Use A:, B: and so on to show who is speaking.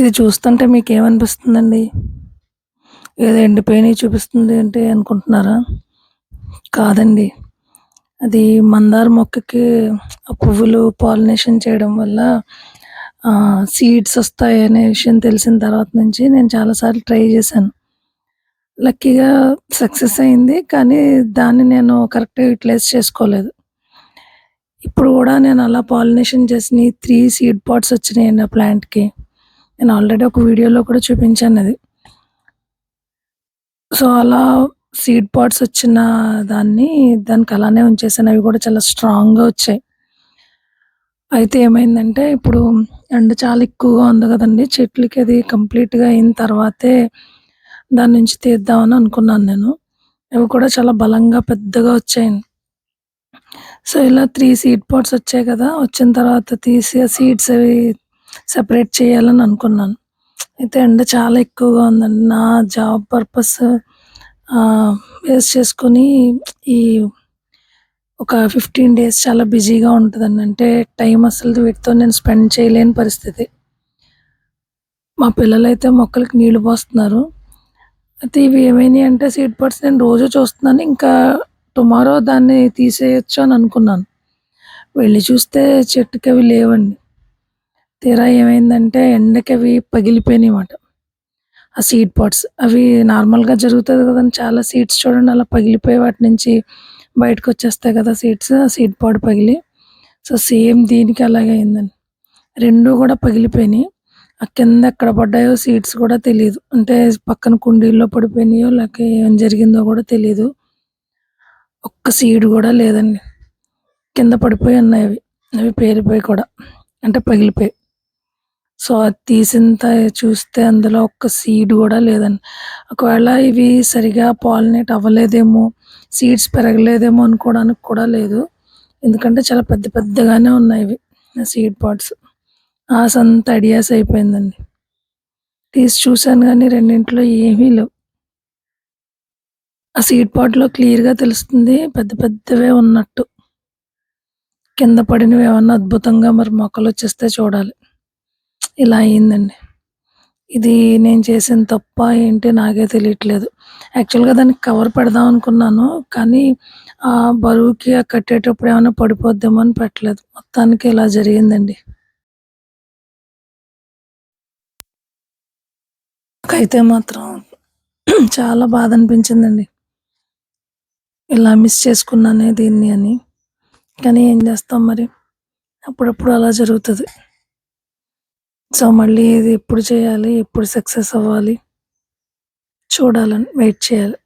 A: ఇది చూస్తుంటే మీకు ఏమనిపిస్తుందండి ఏదో ఎండిపోయినవి చూపిస్తుంది అంటే అనుకుంటున్నారా? కాదండి. అది మందార మొక్కకి ఆ పువ్వులు పాలినేషన్ చేయడం వల్ల సీడ్స్ సీడ్స్ అనే విషయం తెలిసిన తర్వాత నుంచి నేను చాలాసార్లు ట్రై చేశాను. లక్కీగా సక్సెస్ అయింది. కానీ దాన్ని నేను కరెక్ట్‌గా యూటిలైజ్ చేసుకోలేదు. ఇప్పుడు కూడా నేను అలా పాలినేషన్ చేసిన త్రీ సీడ్ పాట్స్ వచ్చినాయండి ఆ ప్లాంట్‌కి. నేను ఆల్రెడీ ఒక వీడియోలో కూడా చూపించాను అది సో, అలా సీడ్ పాట్స్ వచ్చిన దాన్ని దానికి అలానే ఉంచేసాను. అవి కూడా చాలా స్ట్రాంగ్‌గా వచ్చాయి. అయితే ఏమైందంటే ఇప్పుడు ఎండ చాలా ఎక్కువగా ఉంది కదండి చెట్లకి అది కంప్లీట్‌గా అయిన తర్వాతే దాని నుంచి తీద్దామని అనుకున్నాను నేను. అవి కూడా చాలా బలంగా పెద్దగా వచ్చాయండి. సో, ఇలా త్రీ సీడ్ పాట్స్ వచ్చాయి కదా! వచ్చిన తర్వాత తీసి ఆ సీడ్స్ అవి సపరేట్ చేయాలని అనుకున్నాను. అయితే ఎండ చాలా ఎక్కువగా ఉందండి. నా జాబ్ పర్పస్ వేస్ట్ బేస్ చేసుకొని ఈ ఒక 15 డేస్ చాలా బిజీగా ఉంటుందండి అంటే టైం అసలు వీటితో నేను స్పెండ్ చేయలేని పరిస్థితి. మా పిల్లలైతే మొక్కలకి నీళ్ళు పోస్తున్నారు. అయితే ఇవి ఏమైనాయంటే సీడ్ పర్స్ నేను రోజు చూస్తున్నాను. ఇంకా టుమారో దాన్ని తీసేయొచ్చు అని అనుకున్నాను. వెళ్ళి చూస్తే చెట్టుకి అవి లేవండి. తీరా ఏమైందంటే ఎండకి అవి పగిలిపోయినాయిమాట. ఆ సీడ్ పాట్స్. అవి నార్మల్‌గా జరుగుతుంది కదండి చాలా సీడ్స్ చూడండి అలా పగిలిపోయి వాటి నుంచి బయటకొచ్చేస్తాయి కదా సీడ్స్. ఆ సీడ్ పాట్ పగిలి సో, సేమ్ దీనికి అలాగే అయిందండి. రెండు కూడా పగిలిపోయినాయి. ఆ కింద ఎక్కడ పడ్డాయో సీడ్స్ కూడా తెలియదు అంటే పక్కన కుండీల్లో పడిపోయినాయో లేక ఏం జరిగిందో కూడా తెలియదు ఒక్క సీడ్ కూడా లేదండి. కింద పడిపోయి ఉన్నాయి అవి. అవి పేలిపోయి కూడా. అంటే పగిలిపోయి. సో, అది తీసింత చూస్తే అందులో ఒక్క సీడ్ కూడా లేదండి. ఒకవేళ ఇవి సరిగా పాలినేట్ అవ్వలేదేమో, సీడ్స్ పెరగలేదేమో అనుకోవడానికి కూడా లేదు. ఎందుకంటే చాలా పెద్ద పెద్దగానే ఉన్నాయి ఇవి. Seed pods. ఆసంతా అడియాస్ అయిపోయిందండి. తీసి చూశాను కానీ రెండింటిలో ఏమీ లేవు. ఆ సీడ్ పాట్‌లో క్లియర్‌గా తెలుస్తుంది పెద్ద పెద్దవే ఉన్నట్టు. కింద పడినవి ఏమన్నా అద్భుతంగా మరి మొక్కలు వచ్చేస్తే చూడాలి. ఇలా అయిందండి. ఇది నేను చేసిన తప్ప ఏంటి నాకే తెలియట్లేదు. యాక్చువల్‌గా దానికి కవర్ పెడదాం అనుకున్నాను. కానీ ఆ బరువుకి ఆ కట్టేటప్పుడు ఏమైనా పడిపోద్దేమో అని పెట్టలేదు. మొత్తానికి ఇలా జరిగిందండి. నాకైతే మాత్రం చాలా బాధ అనిపించిందండి. ఇలా మిస్ చేసుకున్నానే దీన్ని అని. కానీ ఏం చేస్తాం మరి. అప్పుడప్పుడు అలా జరుగుతుంది సో, మళ్ళీ ఇది ఎప్పుడు చేయాలి? ఎప్పుడు సక్సెస్ అవ్వాలి? చూడాలని వెయిట్ చేయాలి.